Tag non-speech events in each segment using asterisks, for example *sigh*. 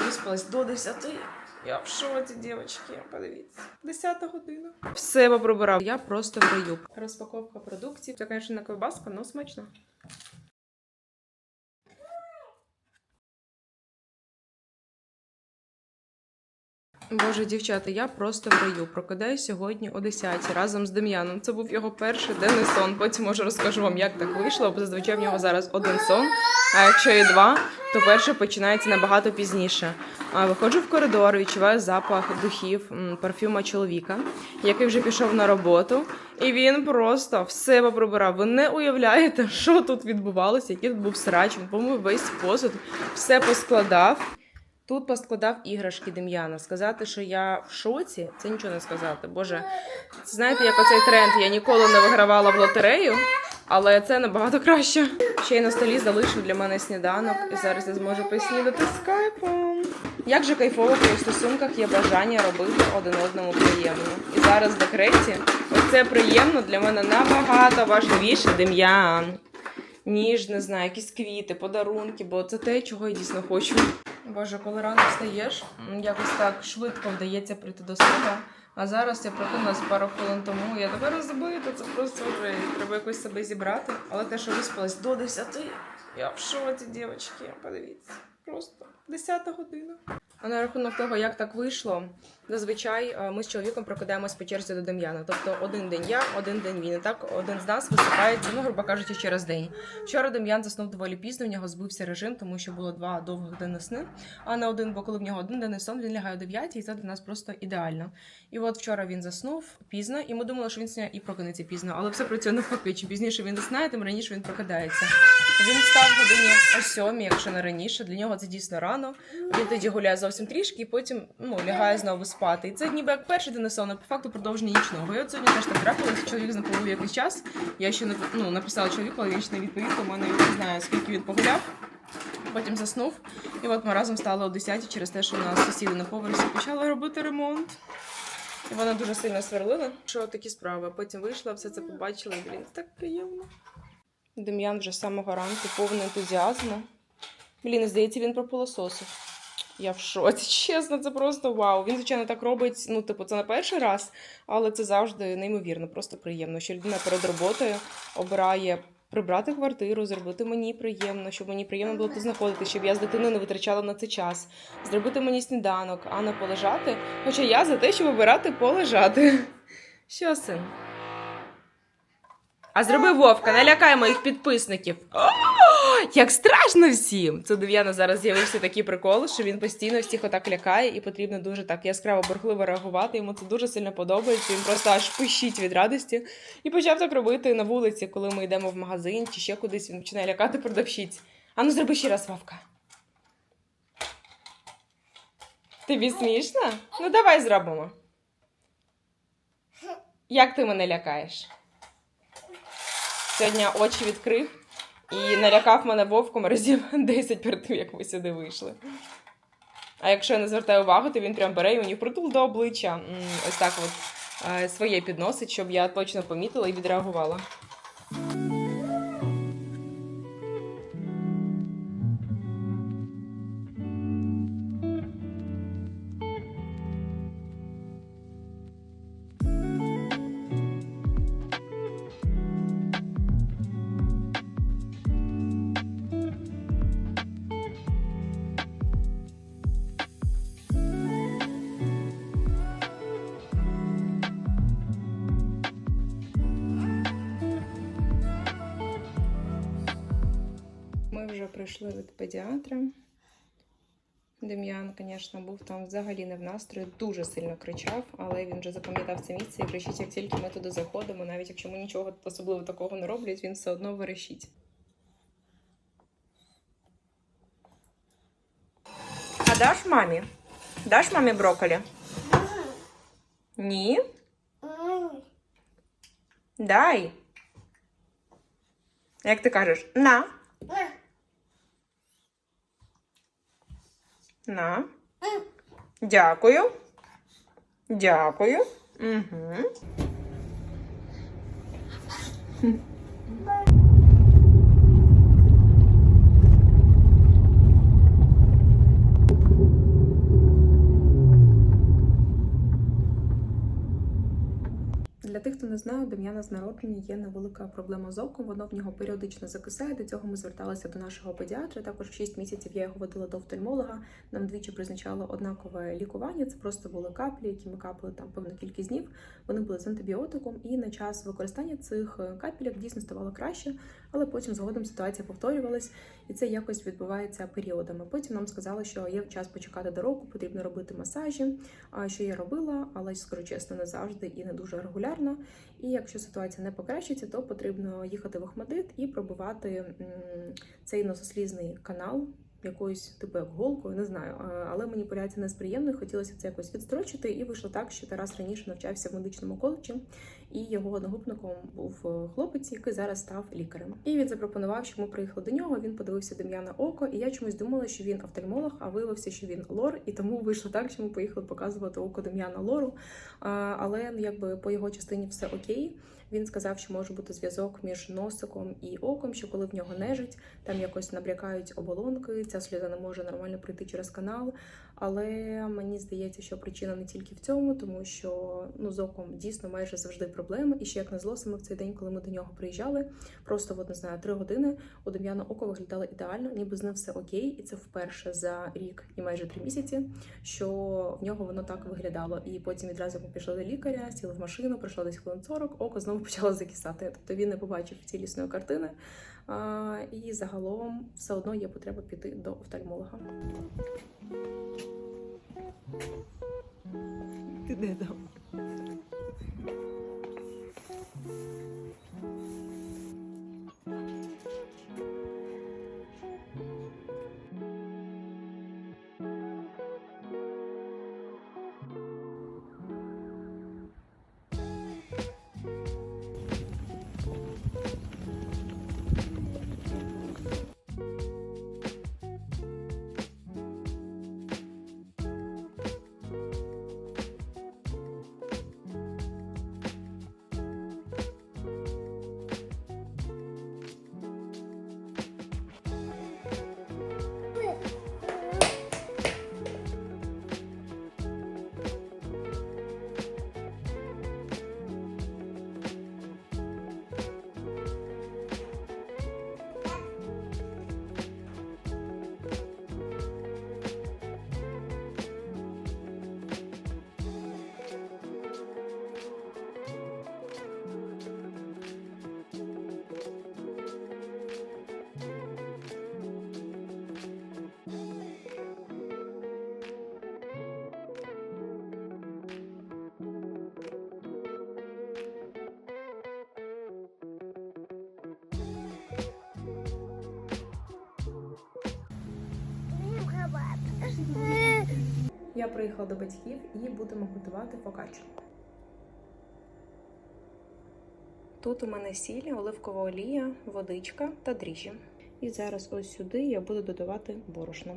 Виспалась до 10. Я в шоці, дівчатки, подивіться. 10 година. Все поприбирав. Я просто в раю. Розпаковка продуктів. Це, звісно, ковбаска, але смачно. Боже, дівчата, я просто в раю. Прокидаюсь сьогодні о 10 разом з Дем'яном. Це був його перший денний сон. Потім може розкажу вам, як так вийшло, бо зазвичай в нього зараз один сон. А якщо і два, то перший починається набагато пізніше. Виходжу в коридор, відчуваю запах духів, парфюма чоловіка, який вже пішов на роботу, і він просто все поприбирав. Ви не уявляєте, що тут відбувалося, який тут був срач. Він помив весь посуд, все поскладав. Тут поскладав іграшки Дем'яна. Сказати, що я в шоці, це нічого не сказати. Боже, знаєте, як оцей тренд. Я ніколи не вигравала в лотерею, але це набагато краще. Ще й на столі залишив для мене сніданок, і зараз я зможу поснідати скайпом. Як же кайфово, в стосунках є бажання робити один одному приємно. І зараз в декреті оце приємно для мене набагато важливіше, Дем'ян. Ніж не знаю, якісь квіти, подарунки, бо це те, чого я дійсно хочу. Боже, коли рано встаєш, якось так швидко вдається прийти до себе. А зараз я прокинулась пару хвилин тому. Я тебе розбита, це просто вже треба якось себе зібрати. Але те, що виспалась до 10, я в шоці, дівчатки, подивіться. Просто 10 година. А на рахунок того, як так вийшло, зазвичай е, ми з чоловіком прокидаємось по черзі до Дем'яна. Тобто один день я, один день він. І так один з нас висипається, ну, грубо кажучи, через день. Вчора Дем'ян заснув доволі пізно, в нього збився режим, тому що було два довгих денних сни. А на один, бо коли в нього один денний сон, він лягає о 9, і це для нас просто ідеально. І от вчора він заснув пізно, і ми думали, що він сьогодні і прокинеться пізно, але все працює навпаки. Чим пізніше він заснає, тим раніше він прокидається. Він встав годині о сьомій, якщо не раніше. Для нього це дійсно рано. Він тоді гуляє зовсім трішки, і потім ну, лягає знову спати. І це ніби як перший денний сон, а по факту продовження нічного. І от сьогодні теж так трапилось. Чоловік знаходив якийсь час. Я ще ну, написала чоловіку, але він ще не відповів, тому не знаю, скільки він погуляв. Потім заснув. І от ми разом стали о 10 через те, що у нас сусіди на поверсі почали робити ремонт. І вони дуже сильно сверлили, що такі справи. Потім вийшла, все це побачила, і блін, так приємно. Дем'ян вже з самого ранку повний ентузіазму. Блін, здається, він пропилососив. Я в шоці, *laughs* чесно, це просто вау. Він, звичайно, так робить, ну, типу, це не перший раз, але це завжди неймовірно, просто приємно. Що людина перед роботою обирає прибрати квартиру, зробити мені приємно, щоб мені приємно було тут знаходитися, щоб я з дитиною не витрачала на це час, зробити мені сніданок, а не полежати. Хоча я за те, щоб обирати полежати. *laughs* Що, син? А зроби Вовка, налякай моїх підписників. О, *gasps* як страшно всім! Це Дев'яна зараз з'явився такий прикол, що він постійно всіх отак лякає, і потрібно дуже так яскраво бурхливо реагувати. Йому це дуже сильно подобається. Він просто аж пищить від радості. І почав так робити на вулиці, коли ми йдемо в магазин чи ще кудись. Він починає лякати продавщиць. А ну зроби ще раз, Вовка. Тобі смішно? Ну давай зробимо. Як ти мене лякаєш? Сьогодні очі відкрив і налякав мене вовком разів *laughs* 10 перед тим, як ви сюди вийшли. А якщо я не звертаю увагу, то він прям бере і мені притул до обличчя. Ось так от е, своє підносить, щоб я точно помітила і відреагувала. Вже прийшли від педіатра. Дем'ян, звісно, був там взагалі не в настрої, дуже сильно кричав, але він вже запам'ятав це місце і кричить, як тільки ми туди заходимо, навіть якщо ми нічого особливо такого не роблять, він все одно верещить. А даш мамі? Даш мамі брокколі? Ні? Дай. Як ти кажеш? На. На. Дякую. Дякую. Угу. Не знаю, Дем'яна з народження є невелика проблема з оком. Воно в нього періодично закисає. До цього ми зверталися до нашого педіатра. Також 6 місяців я його водила до офтальмолога. Нам двічі призначало однакове лікування. Це просто були каплі, які ми капали там певну кількість днів. Вони були з антибіотиком, і на час використання цих е, дійсно ставало краще, але потім згодом ситуація повторювалась, і це якось відбувається періодами. Потім нам сказали, що є час почекати до року, потрібно робити масажі. Що я робила, але скажу чесно, не завжди і не дуже регулярно. І якщо ситуація не покращиться, то потрібно їхати в Охмадит і пробувати цей носослізний канал. Якоюсь типу як голкою, не знаю, але маніпуляція не з приємною, хотілося це якось відстрочити, і вийшло так, що Тарас раніше навчався в медичному коледжі, і його одногрупником був е, хлопець, який зараз став лікарем. І він запропонував, щоб ми приїхали до нього. Він подивився Дем'яна око, і я чомусь думала, що він офтальмолог, а виявився, що він лор, і тому вийшло так, що ми поїхали показувати око Дем'яна лору. Але ну, якби по його частині все окей. Він сказав, що може бути зв'язок між носиком і оком, що коли в нього нежить, там якось набрякають оболонки, ця сльоза не може нормально пройти через канал. Але мені здається, що причина не тільки в цьому, тому що ну з оком дійсно майже завжди проблеми. І ще як назло, саме в цей день, коли ми до нього приїжджали, просто от, не знаю, три години у Дем'яна око виглядало ідеально, ніби з ним все окей, і це вперше за рік і майже три місяці, що в нього воно так виглядало. І потім відразу ми пішли до лікаря, сіли в машину, пройшло десь хвилин 40, око знову *laughs* почало закисати. Тобто він не побачив цілісної картини. І загалом все одно є потреба піти до офтальмолога. Ти де там? Я приїхала до батьків і будемо готувати фокаччо. Тут у мене сіль, оливкова олія, водичка та дріжджі. І зараз ось сюди я буду додавати борошно.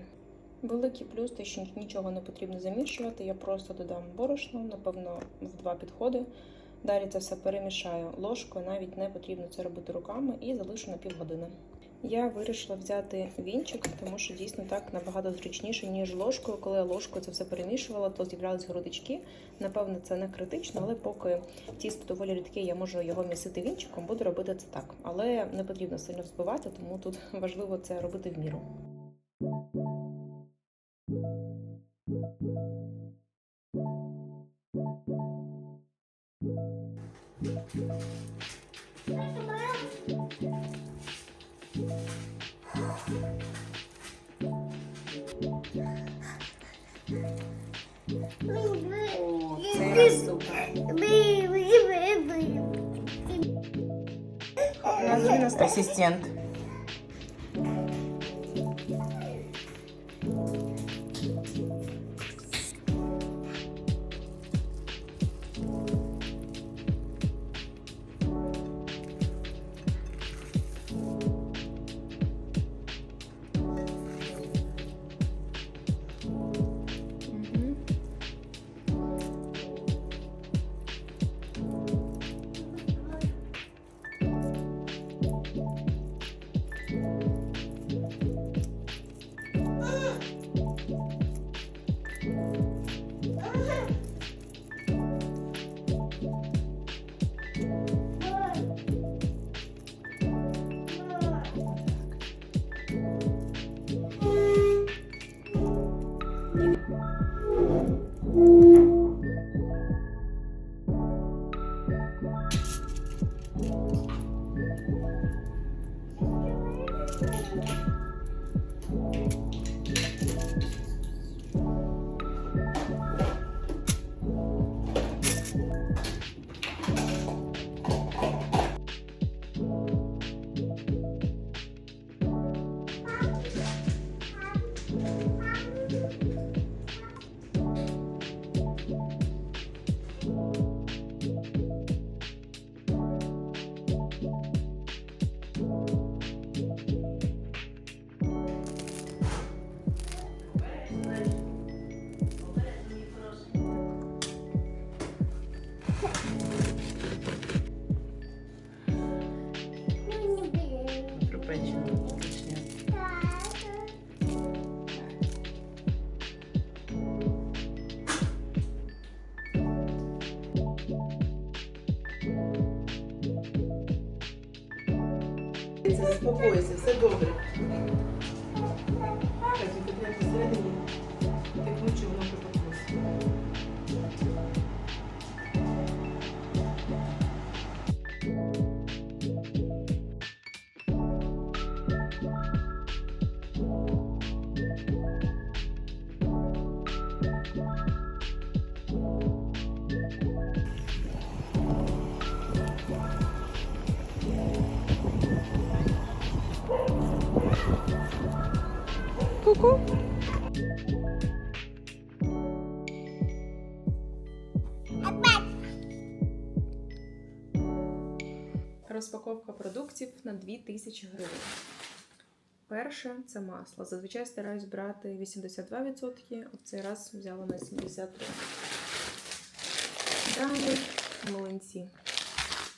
Великий плюс, те, що нічого не потрібно замішувати. Я просто додам борошно, напевно, в два підходи. Далі це все перемішаю ложкою, навіть не потрібно це робити руками, і залишу на півгодини. Я вирішила взяти вінчик, тому що дійсно так набагато зручніше, ніж ложкою. Коли я ложкою це все перемішувала, то з'являлись грудочки. Напевно, це не критично, але поки тісто доволі рідке, я можу його місити вінчиком, буду робити це так. Але не потрібно сильно взбивати, тому тут *laughs* важливо це робити в міру. О, цей нас Ассистент. Заспокойся, все добре. Ку-ку. Розпаковка продуктів на 2000 гривень. Перше це масло. Зазвичай стараюсь брати 82%, а в цей раз взяла на 73%. Далі млинці.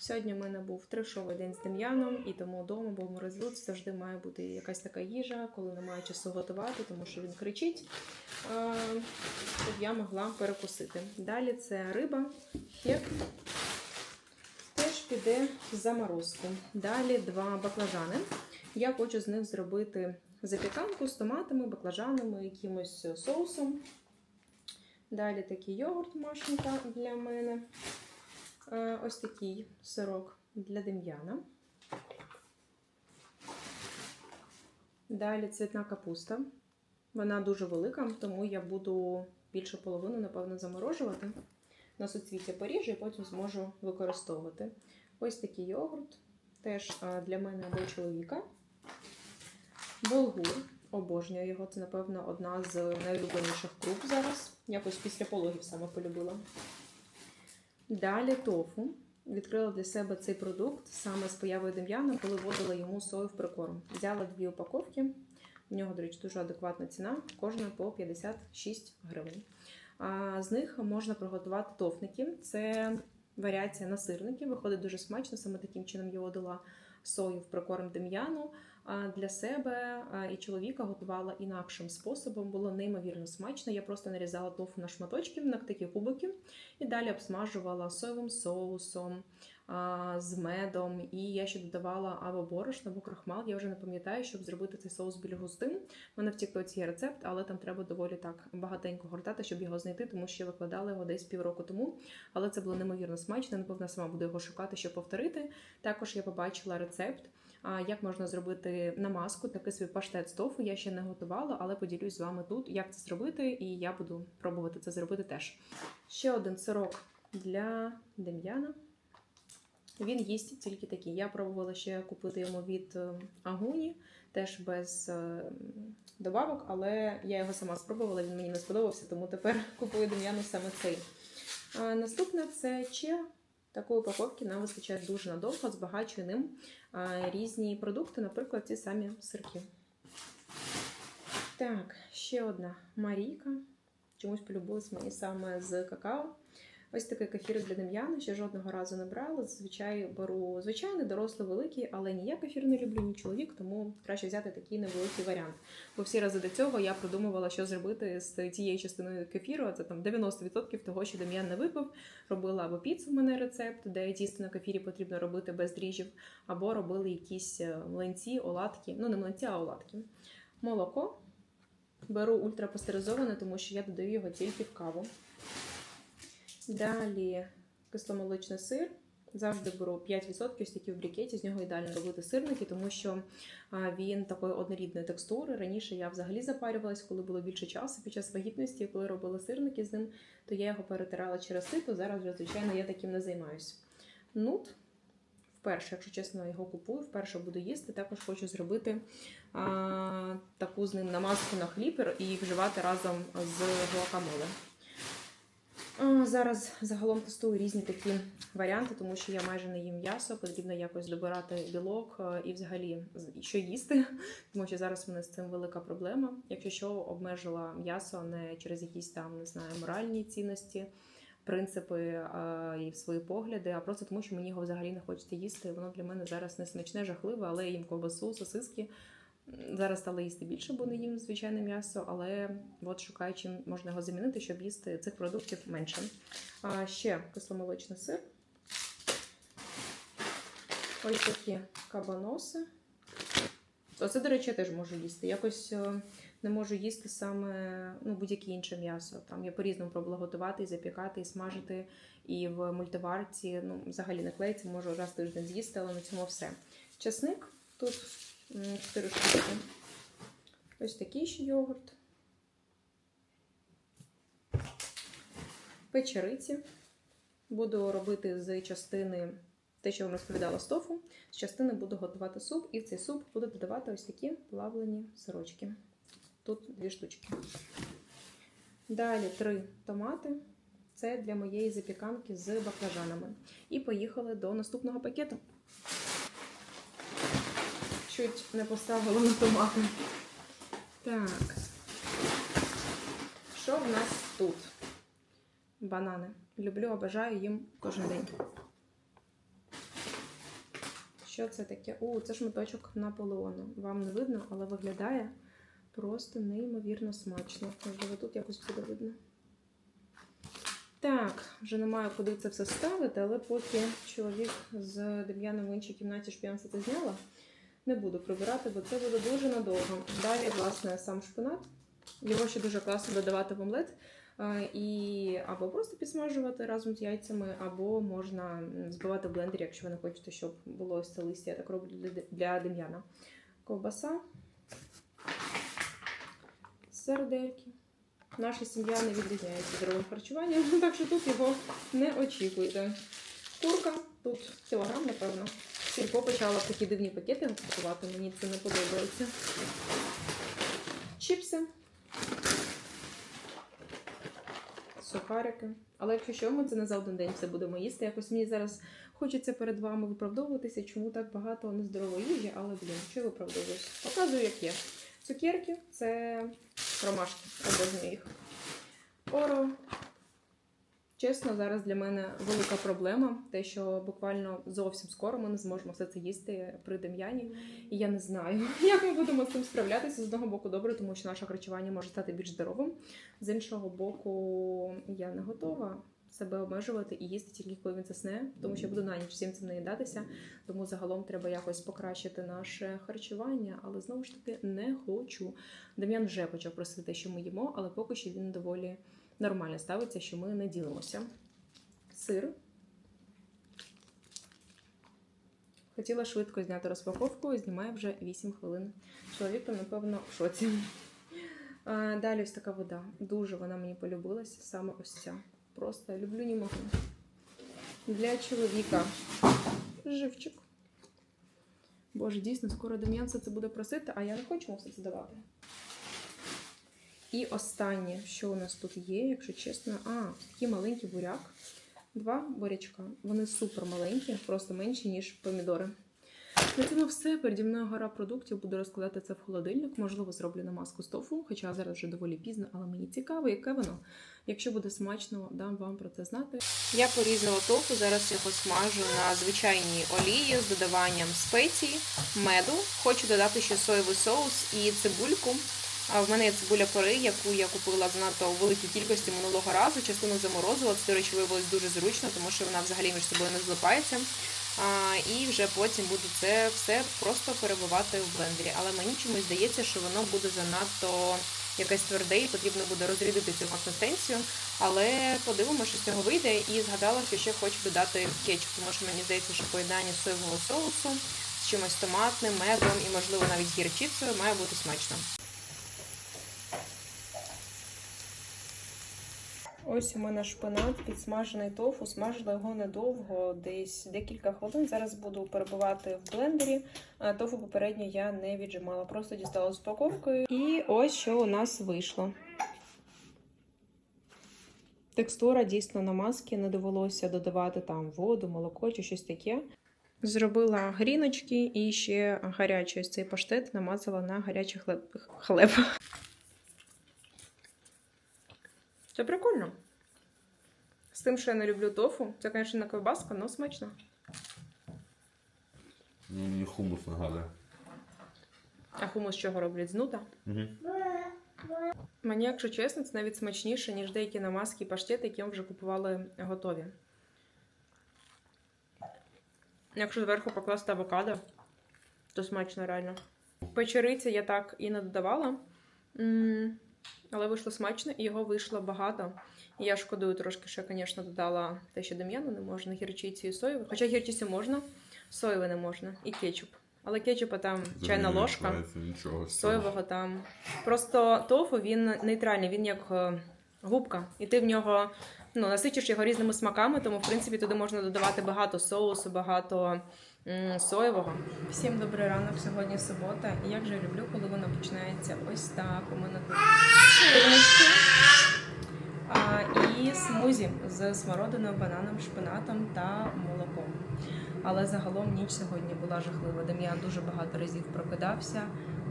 Сьогодні в мене був трешовий день з Дем'яном, і тому вдома, бо в морозилці завжди має бути якась така їжа, коли немає часу готувати, тому що він кричить, щоб я могла перекусити. Далі це риба, хек. Теж піде в заморозку. Далі два баклажани. Я хочу з них зробити запіканку з томатами, баклажанами, якимось соусом. Далі такий йогурт машенька для мене. Е, Ось такий сирок для Дем'яна. Далі цвітна капуста. Вона дуже велика, тому я буду більше половину, напевно, заморожувати. На суцвіття поріжу і потім зможу використовувати. Ось такий йогурт. Теж е, для мене або чоловіка. Болгур. Обожнюю його. Це, напевно, одна з найулюбленіших круп зараз. Якось після пологів саме полюбила. Далі тофу. Відкрила для себе цей продукт саме з появою Дем'яна, коли вводила йому сою в прикорм. Взяла дві упаковки. В нього, до речі, дуже адекватна ціна, кожна по 56 гривень. А з них можна приготувати тофники. Це варіація на сирники. Виходить дуже смачно, саме таким чином я водила сою в прикорм Дем'яну. Для себе і чоловіка готувала інакшим способом. Було неймовірно смачно. Я просто нарізала тофу на шматочки, на такі кубики, і далі обсмажувала соєвим соусом з медом. І я ще додавала або борошно, або крахмал. Я вже не пам'ятаю, щоб зробити цей соус більш густим. У мене в тіктоці є рецепт, але там треба доволі так багатенько гортати, щоб його знайти, тому що я викладала його десь півроку тому. Але це було неймовірно смачно. Напевно, сама буду його шукати, щоб повторити. Також я побачила рецепт. Як можна зробити намазку, такий свій паштет з тофу. Я ще не готувала, але поділюсь з вами тут, як це зробити, і я буду пробувати це зробити теж. Ще один сирок для Дем'яна. Він їсть тільки такий. Я пробувала ще купити йому від е, Агуні, теж без е, добавок, але я його сама спробувала, він мені не сподобався, тому тепер *laughs* купую Дем'яну саме цей. Наступне це че. Такої упаковки нам вистачає дуже надовго, збагачує ним різні продукти, наприклад, ці самі сирки. Так, ще одна Марійка. Чомусь полюбилась мені саме з какао. Ось такий кефір для Дем'яна, ще жодного разу не брала. Зазвичай беру звичайний, дорослий, великий, але ні я кефір не люблю, ні чоловік, тому краще взяти такий невеликий варіант. Бо всі рази до цього я продумувала, що зробити з тією частиною кефіру. а Це там 90% того, що Дем'ян не випив. Робила або піцу в мене рецепт, де тісто на кефірі потрібно робити без дріжджів, або робили якісь е, млинці, оладки. Ну, не млинці, а оладки. Молоко. Беру ультрапастеризоване, тому що я додаю його тільки в каву. Далі кисломолочний сир. Завжди беру 5% ось такі в брикеті, з нього ідеально робити сирники, тому що він такої однорідної текстури. Раніше я взагалі запарювалась, коли було більше часу під час вагітності, коли робила сирники з ним, то я його перетирала через сито. Зараз вже, звичайно, я таким не займаюся. Нут. Вперше, якщо чесно, його купую, вперше буду їсти. Також хочу зробити а, таку з ним намазку на хліб і вживати разом з гуакамоле. А, Зараз загалом тестую різні такі варіанти, тому що я майже не їм м'ясо, потрібно якось добирати білок і взагалі що їсти, *laughs* тому що зараз в мене з цим велика проблема. Якщо що, обмежила м'ясо не через якісь там не знаю моральні цінності, принципи а, і свої погляди, а просто тому, що мені його взагалі не хочеться їсти. Воно для мене зараз не смачне, жахливе, але їм ковбасу, сосиски. Зараз стала їсти більше, бо не їм звичайне м'ясо, але от шукаю, чим можна його замінити, щоб їсти цих продуктів менше. А ще кисломолочний сир. Ось такі кабаноси. Оце, до речі, я теж можу їсти. Якось е, не можу їсти саме ну, будь-яке інше м'ясо. Там я по-різному пробувала готувати, і запікати, і смажити, і в мультиварці. Ну, взагалі не клеїться, можу раз тиждень з'їсти, але на цьому все. Часник тут 4 штуки. Ось такий ще йогурт. Печериці. Буду робити з частини те, що вам розповідала з тофу. З частини буду готувати суп, і в цей суп буду додавати ось такі плавлені сирочки. Тут дві штучки. Далі три томати. Це для моєї запіканки з баклажанами. І поїхали до наступного пакету. Чуть не поставила на томати. Так. Що в нас тут? Банани. Люблю, обожаю їм кожен день. Що це таке? О, це шматочок Наполеону. Вам не видно, але виглядає просто неймовірно смачно. Можливо, тут якось буде видно. Так, вже не маю куди це все ставити, але поки чоловік з Дем'яном в іншій кімнаті все це зняла, не буду прибирати, бо це буде дуже надовго. Далі, власне, сам шпинат. Його ще дуже класно додавати в омлет. Е, І або просто підсмажувати разом з яйцями, або можна збивати в блендері, якщо ви не хочете, щоб було ось це листя. Я так роблю для- дем'яна. Ковбаса, сердельки. Наша сім'я не відрізняється здоровим харчуванням, *laughs* так що тут його не очікуйте. Курка, тут кілограм, напевно. Сільпо почала такі дивні пакети купувати, мені це не подобається. Чіпси. Сухарики. Але якщо що, ми це не за один день все будемо їсти. Якось мені зараз хочеться перед вами виправдовуватися, чому так багато нездорової їжі, але блін, що я виправдовуюсь? Показую, як є. Цукерки це ромашки, обожнюю їх. Оро. Чесно, зараз для мене велика проблема, те, що буквально зовсім скоро ми не зможемо все це їсти при Дем'яні. І я не знаю, *laughs* як ми будемо з цим справлятися. З одного боку, добре, тому що наше харчування може стати більш здоровим. З іншого боку, я не готова себе обмежувати і їсти тільки коли він засне, тому що я буду на ніч всім цим наїдатися. Тому загалом треба якось покращити наше харчування, але знову ж таки не хочу. Дем'ян вже почав просити, що ми їмо, але поки що він доволі нормально ставиться, що ми не ділимося. Сир. Хотіла швидко зняти розпаковку знімає вже 8 хвилин. Чоловік, там, напевно, в шоці. А, Далі ось така вода. Дуже вона мені полюбилась, саме ось ця. Просто люблю не можу. Для чоловіка. Живчик. Боже, дійсно, скоро Дем'ян все це буде просити, а я не хочу йому все це давати. І останнє, що у нас тут є, якщо чесно, а, такий маленький буряк. Два бурячка. Вони супер маленькі, просто менші, ніж помідори. На цьому все. Переді мною гора продуктів. Буду розкладати це в холодильник. Можливо, зроблю намазку з тофу, хоча зараз вже доволі пізно, але мені цікаво, яке воно. Якщо буде смачно, дам вам про це знати. Я порізала тофу, зараз його смажу на звичайній олії з додаванням спецій, меду. Хочу додати ще соєвий соус і цибульку. А в мене є цибуля пори, яку я купила занадто у великій кількості минулого разу. Частину заморозила. Це, до речі, виявилось дуже зручно, тому що вона взагалі між собою не злипається. І вже потім буду це все просто перебивати в блендері. Але мені чомусь здається, що воно буде занадто якесь тверде, і потрібно буде розрядити цю консистенцію. Але подивимося, що з цього вийде. І згадала, що ще хочу додати кетчуп, тому що мені здається, що поєднання соєвого соусу з чимось томатним, медом і, можливо, навіть гірчицею має бути смачно. Ось у мене шпинат, підсмажений тофу. Смажила його недовго, десь декілька хвилин. Зараз буду перебивати в блендері. Тофу попередньо я не віджимала, просто дістала з упаковкою. І ось що у нас вийшло. Текстура дійсно на маски, не довелося додавати там воду, молоко чи щось таке. Зробила гріночки і ще гарячий цей паштет намазала на гарячий хлеб. хлеб. Це прикольно. З тим, що я не люблю тофу. Це, звісно, не ковбаска, але смачно. Ну, мені хумус нагадує. А хумус чого роблять? З нута? Угу. Мені, якщо чесно, це навіть смачніше, ніж деякі намазки і паштети, які ми вже купували готові. Якщо зверху покласти авокадо, то смачно реально. Печериці я так і не додавала. Але вийшло смачно, і його вийшло багато. І я шкодую трошки, що я, звісно, додала те, що дем'яну не можна, гірчиці і соєві. Хоча гірчиці можна, соєві не можна, і кетчуп. Але кетчупа там чайна ложка. Соєвого там. Просто тофу він нейтральний, він як е, губка. І ти в нього ну, насичиш його різними смаками, тому в принципі туди можна додавати багато соусу, багато соєвого. Всім добрий ранок, сьогодні субота. І як же люблю, коли вона починається ось так. У мене тут. А, і смузі з смородиною, бананом, шпинатом та молоком. Але загалом ніч сьогодні була жахлива. Дем'ян дуже багато разів прокидався.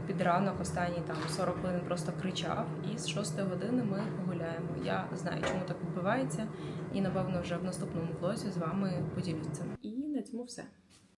Під ранок останні там 40 хвилин просто кричав. І з 6 години ми гуляємо. Я знаю, чому так відбувається, і напевно вже в наступному влозі з вами поділюсь цим. І на цьому все.